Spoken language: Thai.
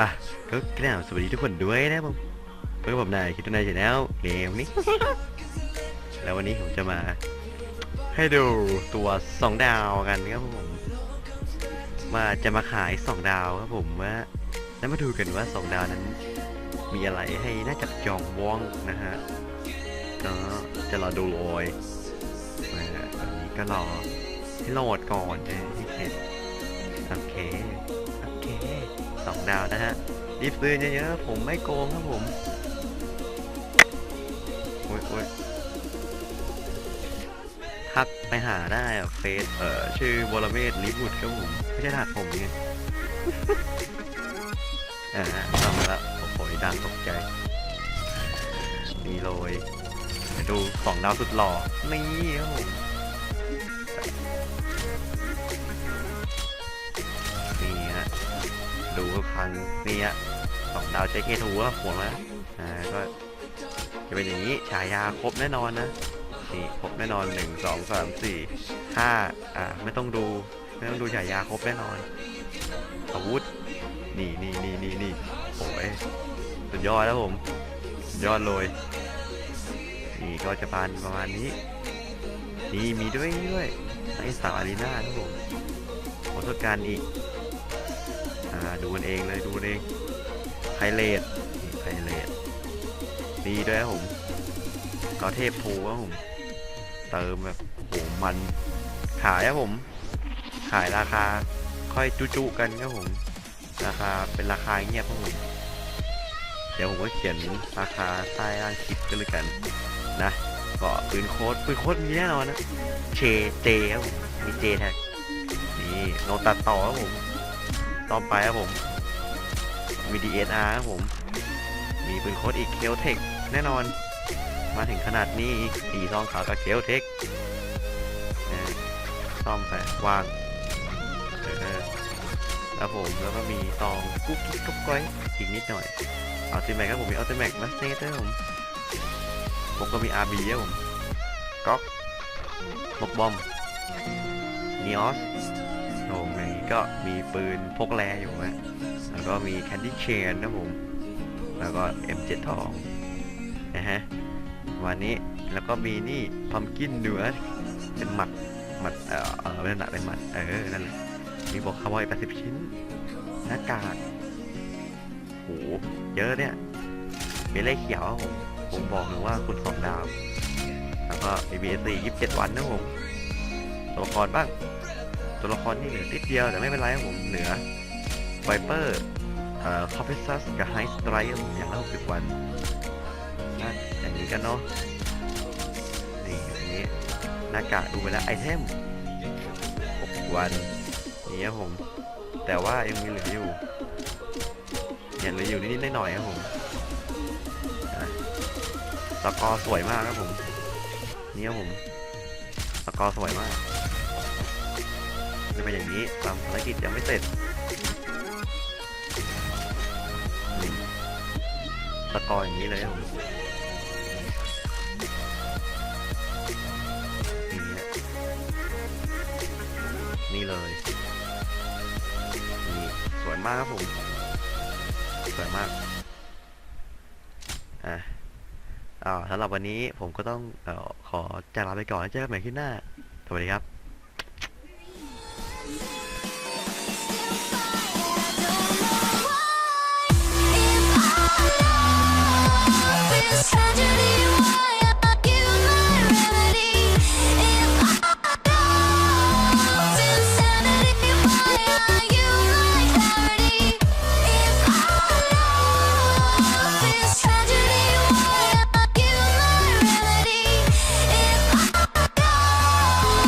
อะก็กล่าวสวัสดีทุกคนด้วยนะผมเพื่อนผมนายคิดตัวนายชแนลเกมนี้ แล้ววันนี้ผมจะมา ให้ดูตัวสองดาวกันครับผม มาจะมาขายสองดาวครับผมว่าแล้วมาดูกันว่าสองดาวนั้น มีอะไรให้น่าจับจองว่องนะฮะก็จะรอดูโรยมาตอนนี้ก็รอให้โหลดก่อนนะที่เสร็จโอเค สองดาวนะฮะรีบซื้อเยอะๆผมไม่โกงครับผมโอ้ยโอ้ยทักไปหาได้เฟซเอ่อชื่อวรเมศลิบุตรครับผมไม่ใช่ถัดผมไงอ่าทำมาแล้วโอ้โหดังตกใจนี่เดี๋ยดูสองดาวสุดหล่อนี่ครับผม ดูพังนี่ฮะสองดาวใจเคทูว่าหัวมาอ่าก็จะเป็นอย่างนี้ฉายาครบแน่นอนนะนี่ครบแน่นอนหนึ่งสองสามสี่ห้าอ่าไม่ต้องดูไม่ต้องดูฉายาครบแน่นอน อาวุธนี่นี่นี่นี่นี่โอ้ยสุดยอดแล้วผม ยอดเลย นี่ก็จะปานประมาณนี้ นี่มีด้วยด้วยไอสาวอารีนาครับผมโอทษการอีก อ่าดูกันเองเลยดูกันเองไพเรตไพเรตดีด้วยครับผมก็เทพทูครับผม เติมแบบโหมัน ขายครับผม ขายราคาค่อยจุๆกันครับผม ราคาเป็นราคาเงียบครับผมเดี๋ยวผมก็เขียนราคาใต้ล่างคลิปก็เลยกันนะก็ปืนโค้ดปืนโค้ดมีแน่นอนนะเชเจครับผมมีเจแท็กนี่โนตัดต่อครับผม ต่อไปครับผมมี DSR ครับผม มีปืนโค้ดอีกเคลเทคแน่นอน มาถึงขนาดนี้สีซองขาวกับเคลเทคซ่อมไปวางเออแล้วผมแล้วก็มีซองกุ๊กกิ๊กกุ๊กก้อยอีกนิดหน่อยอัลติแม็กครับผมมีอัลติแม็กมาสเตอร์ครับผมผมก็มี RB ครับผมก๊อกบกบอมนีออส โอ้โหในนี้ก็มีปืนพกแรอยู่ฮะแล้วก็มีแคนดี้เชนนะผม แล้วก็ M7 ทองนะฮะวันนี้แล้วก็มีนี่พัมกินเนื้อเป็นหมัดหมัดเออเออเป็นหนักเป็นหมัดเออนั่นแหละมีบอกคาร์บอย80 ชิ้นหน้ากากโหเยอะเนี่ยมีเลขเขียวผมผมบอกเลยว่าคุณสองดาว แล้วก็ ABS 27 วันนะผมตัวละครบ้าง ตัวละครนี่เหลือนิดเดียวแต่ไม่เป็นไรครับผมเหลือไวเปอร์เอ่อคอฟเฟซัสกับไฮสไตรครับผมอย่างละหกสิบวันนะอย่างนี้กันเนาะนี่อย่างนี้หน้ากากดูไปแล้วไอเทมหกวันนี่ครับผม แต่ว่ายังมีเหลืออยู่ยังเหลืออยู่นิดๆหน่อยๆครับผมสกอร์สวยมากครับผม นี่ครับผม สกอร์สวยมาก จะเป็นอย่างนี้ทำภารกิจยังไม่เสร็จนี่สกอร์อย่างนี้เลยครับผมนี่ฮะนี่เลยนี่สวยมากครับผมสวยมากอะอ่าสำหรับวันนี้ผมก็ต้องเอ่อขอจากลาไปก่อนแล้วเจอกันใหม่ที่หน้า สวัสดีครับ